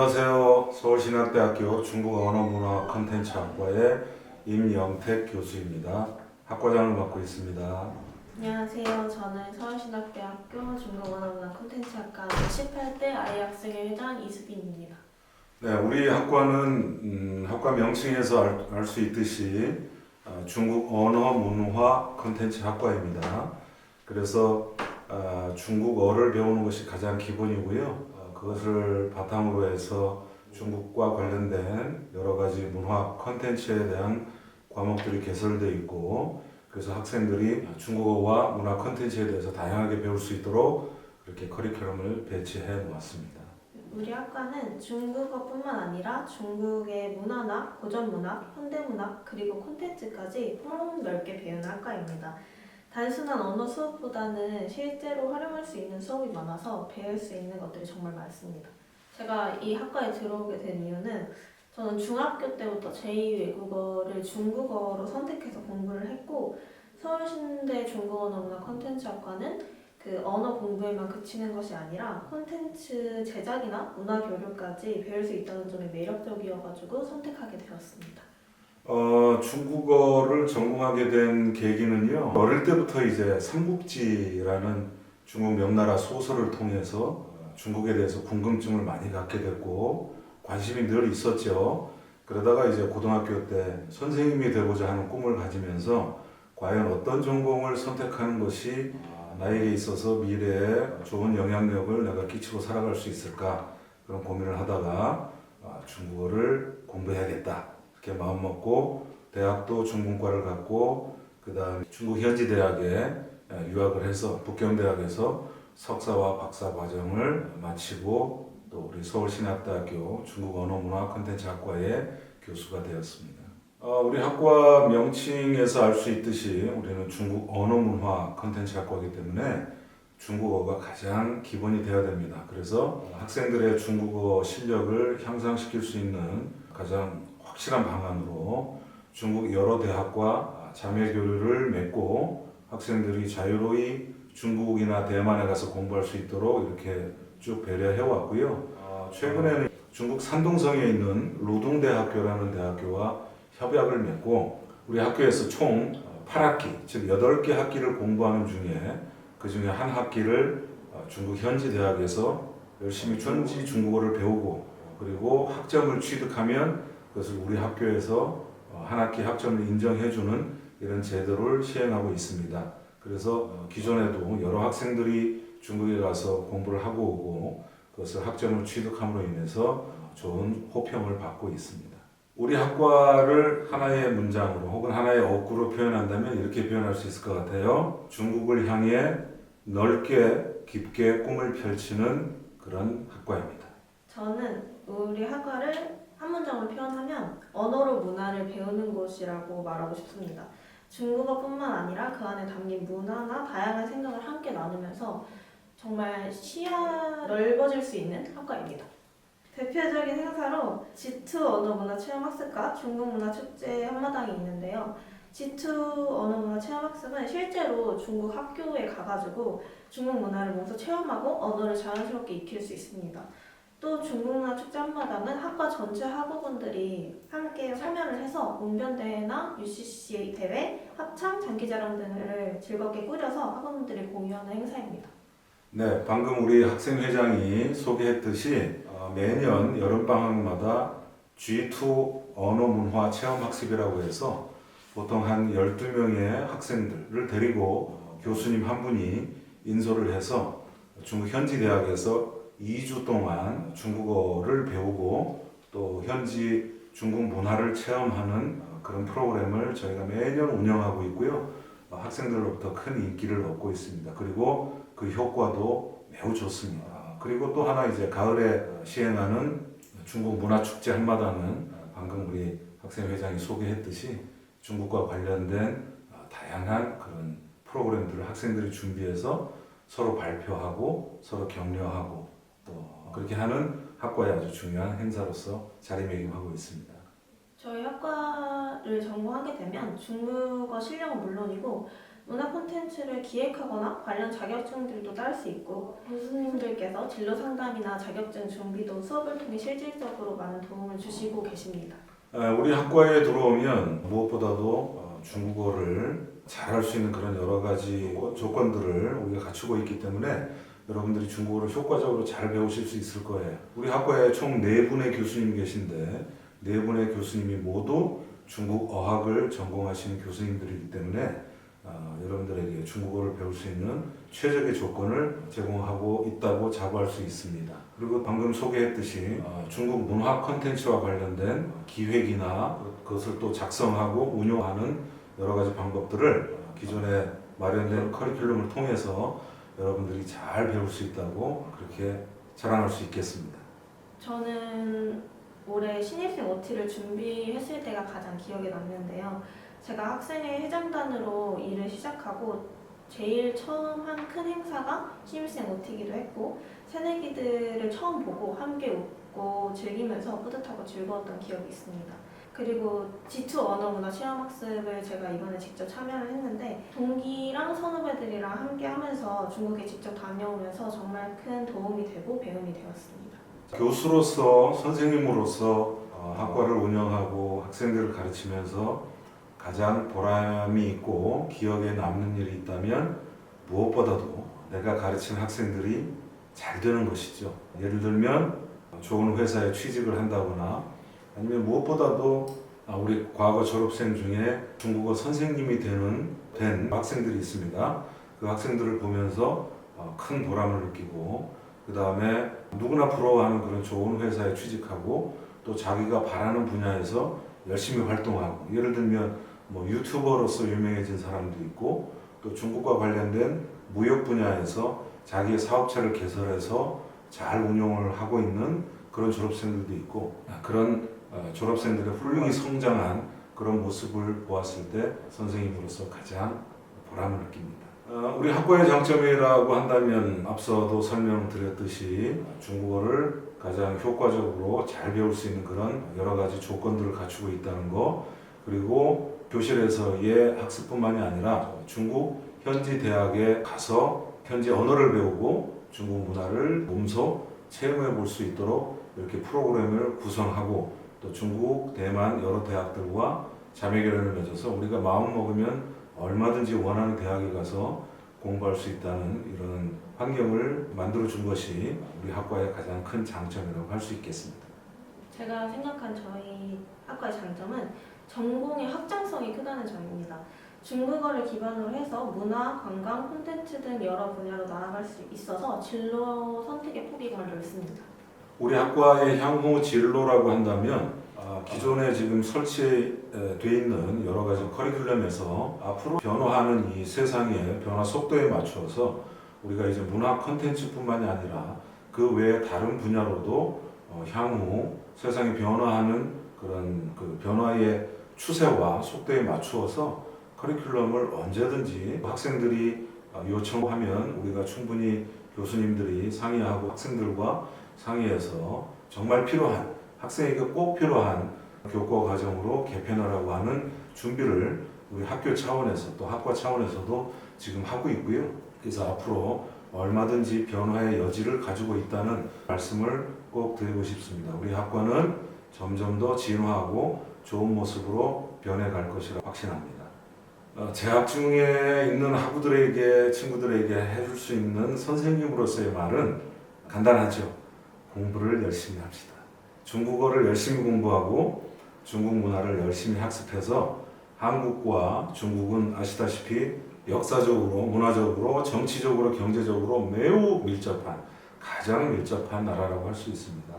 안녕하세요. 서울신학대학교 중국어 언어문화 컨텐츠학과의 임영택 교수입니다. 학과장을 맡고 있습니다. 안녕하세요. 저는 서울신학대학교 중국 언어문화 콘텐츠학과 18대 아이 학생회 회장 이수빈입니다. 네, 우리 학과는 음, 학과 명칭에서 알 수 있듯이 어, 중국 언어 문화 컨텐츠 학과입니다. 그래서 아, 중국어를 배우는 것이 가장 기본이고요. 어, 그것을 바탕으로 해서 중국과 관련된 여러 가지 문화 컨텐츠에 대한 과목들이 개설되어 있고 그래서 학생들이 중국어와 문화 컨텐츠에 대해서 다양하게 배울 수 있도록 그렇게 커리큘럼을 배치해 놓았습니다. 우리 학과는 중국어뿐만 아니라 중국의 문화나 고전 문학, 현대 문학, 그리고 콘텐츠까지 폭넓게 배우는 학과입니다. 단순한 언어 수업보다는 실제로 활용할 수 있는 수업이 많아서 배울 수 있는 것들이 정말 많습니다. 제가 이 학과에 들어오게 된 이유는 저는 중학교 때부터 제2 외국어를 중국어로 선택해서 공부를 했고 서울신대 중국어문화 컨텐츠학과는 그 언어 공부에만 그치는 것이 아니라 콘텐츠 제작이나 문화 교류까지 배울 수 있다는 점이 매력적이어가지고 선택하게 되었습니다. 어, 중국어를 전공하게 된 계기는요. 어릴 때부터 이제 삼국지라는 중국 명나라 소설을 통해서 중국에 대해서 궁금증을 많이 갖게 됐고 관심이 늘 있었죠. 그러다가 이제 고등학교 때 선생님이 되고자 하는 꿈을 가지면서 과연 어떤 전공을 선택하는 것이 나에게 있어서 미래에 좋은 영향력을 내가 끼치고 살아갈 수 있을까 그런 고민을 하다가 아, 중국어를 공부해야겠다 이렇게 마음 먹고 대학도 중문과를 갔고 그 다음에 중국 현지 대학에 유학을 해서 북경대학에서 석사와 박사 과정을 마치고 또 우리 서울신학대학교 중국 언어문화 컨텐츠 학과의 교수가 되었습니다. 어, 우리 학과 명칭에서 알 수 있듯이 우리는 중국 언어문화 컨텐츠 학과이기 때문에 중국어가 가장 기본이 되어야 됩니다. 그래서 학생들의 중국어 실력을 향상시킬 수 있는 가장 확실한 방안으로 중국 여러 대학과 자매 교류를 맺고 학생들이 자유로이 중국이나 대만에 가서 공부할 수 있도록 이렇게 쭉 배려해 왔고요. 아, 최근에는 중국 산동성에 있는 루둥대학교라는 대학교와 협약을 맺고 우리 학교에서 총 8학기, 즉 8개 학기를 공부하는 중에 그 중에 한 학기를 어, 중국 현지 대학에서 열심히 현지 중국어를 배우고 그리고 학점을 취득하면 그것을 우리 학교에서 어, 한 학기 학점을 인정해주는 이런 제도를 시행하고 있습니다. 그래서 어, 기존에도 여러 학생들이 중국에 가서 공부를 하고 오고 그것을 학점을 취득함으로 인해서 좋은 호평을 받고 있습니다. 우리 학과를 하나의 문장으로 혹은 하나의 어구로 표현한다면 이렇게 표현할 수 있을 것 같아요. 중국을 향해 넓게 깊게 꿈을 펼치는 그런 학과입니다. 저는 우리 학과를 한 문장으로 표현하면 언어로 문화를 배우는 곳이라고 말하고 싶습니다. 중국어뿐만 아니라 그 안에 담긴 문화나 다양한 생각을 함께 나누면서 정말 시야 넓어질 수 있는 학과입니다. 대표적인 행사로 G2 언어문화 체험학습과 중국문화축제 한마당이 있는데요. G2 언어문화 체험학습은 실제로 중국 학교에 가가지고 중국 문화를 몸소 체험하고 언어를 자연스럽게 익힐 수 있습니다. 또 중국문화축제 한마당은 학과 전체 학우분들이 함께 참여를 해서 문변대회나 UCC 대회, 합창, 장기자랑 등을 즐겁게 꾸려서 학우분들이 공유하는 행사입니다. 네, 방금 우리 학생회장이 소개했듯이 어, 매년 여름방학마다 G2 언어문화 체험학습이라고 해서 보통 한 12명의 학생들을 데리고 어, 교수님 한 분이 인솔을 해서 중국 현지 대학에서 2주 동안 중국어를 배우고 또 현지 중국 문화를 체험하는 어, 그런 프로그램을 저희가 매년 운영하고 있고요. 어, 학생들로부터 큰 인기를 얻고 있습니다. 그리고 그 효과도 매우 좋습니다. 그리고 또 하나 이제 가을에 시행하는 중국 문화축제 한마당은 방금 우리 학생 회장이 소개했듯이 중국과 관련된 어, 다양한 그런 프로그램들을 학생들이 준비해서 서로 발표하고 서로 격려하고 또 그렇게 하는 학과의 아주 중요한 행사로서 자리매김하고 있습니다. 저희 학과를 전공하게 되면 중국어 실력은 물론이고 문화 콘텐츠를 기획하거나 관련 자격증들도 딸 수 있고 교수님들께서 진로 상담이나 자격증 준비도 수업을 통해 실질적으로 많은 도움을 주시고 계십니다. 아, 우리 학과에 들어오면 무엇보다도 어, 중국어를 잘할 수 있는 그런 여러 가지 조건들을 우리가 갖추고 있기 때문에 여러분들이 중국어를 효과적으로 잘 배우실 수 있을 거예요. 우리 학과에 총 네 분의 교수님이 계신데 네 분의 교수님이 모두 중국 어학을 전공하시는 교수님들이기 때문에 어, 여러분들에게 중국어를 배울 수 있는 최적의 조건을 제공하고 있다고 자부할 수 있습니다. 그리고 방금 소개했듯이 어, 중국 문화 콘텐츠와 관련된 기획이나 그것을 또 작성하고 운영하는 여러 가지 방법들을 기존에 마련된 커리큘럼을 통해서 여러분들이 잘 배울 수 있다고 그렇게 자랑할 수 있겠습니다. 저는 올해 신입생 OT를 준비했을 때가 가장 기억에 남는데요. 제가 학생회 회장단으로 일을 시작하고 제일 처음 한 큰 행사가 신입생 OT이기도 했고 새내기들을 처음 보고 함께 웃고 즐기면서 뿌듯하고 즐거웠던 기억이 있습니다. 그리고 G2 언어 문화 체험 학습을 제가 이번에 직접 참여를 했는데 동기랑 선후배들이랑 함께 하면서 중국에 직접 다녀오면서 정말 큰 도움이 되고 배움이 되었습니다. 교수로서 선생님으로서 어, 학과를 운영하고 학생들을 가르치면서 가장 보람이 있고 기억에 남는 일이 있다면 무엇보다도 내가 가르친 학생들이 잘 되는 것이죠. 예를 들면 좋은 회사에 취직을 한다거나 아니면 무엇보다도 아, 우리 과거 졸업생 중에 중국어 선생님이 되는 된 학생들이 있습니다. 그 학생들을 보면서 어, 큰 보람을 느끼고 그 다음에 누구나 부러워하는 그런 좋은 회사에 취직하고 또 자기가 바라는 분야에서 열심히 활동하고 예를 들면 뭐 유튜버로서 유명해진 사람도 있고 또 중국과 관련된 무역 분야에서 자기의 사업체를 개설해서 잘 운영을 하고 있는 그런 졸업생들도 있고 그런 어, 졸업생들의 훌륭히 성장한 그런 모습을 보았을 때 선생님으로서 가장 보람을 느낍니다. 어, 우리 학과의 장점이라고 한다면 앞서도 설명드렸듯이 중국어를 가장 효과적으로 잘 배울 수 있는 그런 여러 가지 조건들을 갖추고 있다는 거 그리고 교실에서의 학습뿐만이 아니라 중국 현지 대학에 가서 현지 언어를 배우고 중국 문화를 몸소 체험해 볼 수 있도록 이렇게 프로그램을 구성하고 또 중국, 대만 여러 대학들과 자매 결연을 맺어서 우리가 마음 먹으면 얼마든지 원하는 대학에 가서 공부할 수 있다는 이런 환경을 만들어 준 것이 우리 학과의 가장 큰 장점이라고 할 수 있겠습니다. 제가 생각한 저희 학과의 장점은 전공의 확장성이 크다는 점입니다. 중국어를 기반으로 해서 문화, 관광, 콘텐츠 등 여러 분야로 나아갈 수 있어서 진로 선택의 폭이 넓습니다. 우리 학과의 향후 진로라고 한다면 아, 기존에 지금 설치돼 있는 여러 가지 커리큘럼에서 앞으로 변화하는 이 세상의 변화 속도에 맞춰서 우리가 이제 문화 콘텐츠뿐만이 아니라 그 외에 다른 분야로도 어, 향후 세상이 변화하는 그런 그 변화의 추세와 속도에 맞추어서 커리큘럼을 언제든지 학생들이 어, 요청하면 우리가 충분히 교수님들이 상의하고 학생들과 상의해서 정말 필요한 학생에게 꼭 필요한 교과 과정으로 개편하라고 하는 준비를 우리 학교 차원에서 또 학과 차원에서도 지금 하고 있고요. 그래서 앞으로 얼마든지 변화의 여지를 가지고 있다는 말씀을 꼭 드리고 싶습니다. 우리 학과는 점점 더 진화하고 좋은 모습으로 변해갈 것이라 확신합니다. 어, 재학 중에 있는 학우들에게 친구들에게 해줄 수 있는 선생님으로서의 말은 간단하죠. 공부를 열심히 합시다. 중국어를 열심히 공부하고 중국 문화를 열심히 학습해서 한국과 중국은 아시다시피 역사적으로, 문화적으로, 정치적으로, 경제적으로 매우 밀접한 가장 밀접한 나라라고 할 수 있습니다.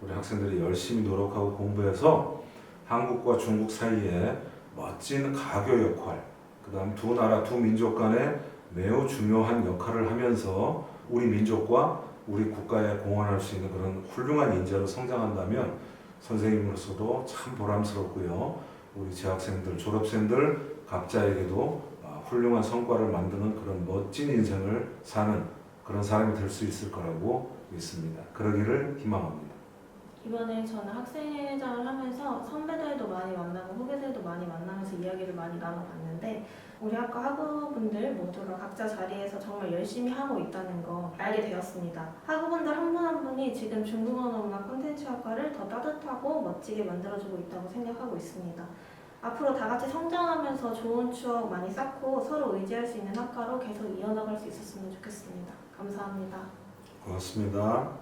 우리 학생들이 열심히 노력하고 공부해서 한국과 중국 사이에 멋진 가교 역할, 그 다음 두 나라 두 민족 간에 매우 중요한 역할을 하면서 우리 민족과 우리 국가에 공헌할 수 있는 그런 훌륭한 인재로 성장한다면 선생님으로서도 참 보람스럽고요. 우리 재학생들, 졸업생들 각자에게도 아, 훌륭한 성과를 만드는 그런 멋진 인생을 사는 그런 사람이 될 수 있을 거라고 믿습니다. 그러기를 희망합니다. 이번에 저는 학생회장을 하면서 선배들도 많이 만나고 후배들도 많이 만나면서 이야기를 많이 나눠봤는데 우리 학과 학우분들 모두가 각자 자리에서 정말 열심히 하고 있다는 거 알게 되었습니다. 학우분들 한 분 한 분이 지금 중국어 문화 콘텐츠 학과를 더 따뜻하고 멋지게 만들어주고 있다고 생각하고 있습니다. 앞으로 다 같이 성장하면서 좋은 추억 많이 쌓고 서로 의지할 수 있는 학과로 계속 이어나갈 수 있었으면 좋겠습니다. 감사합니다. 고맙습니다.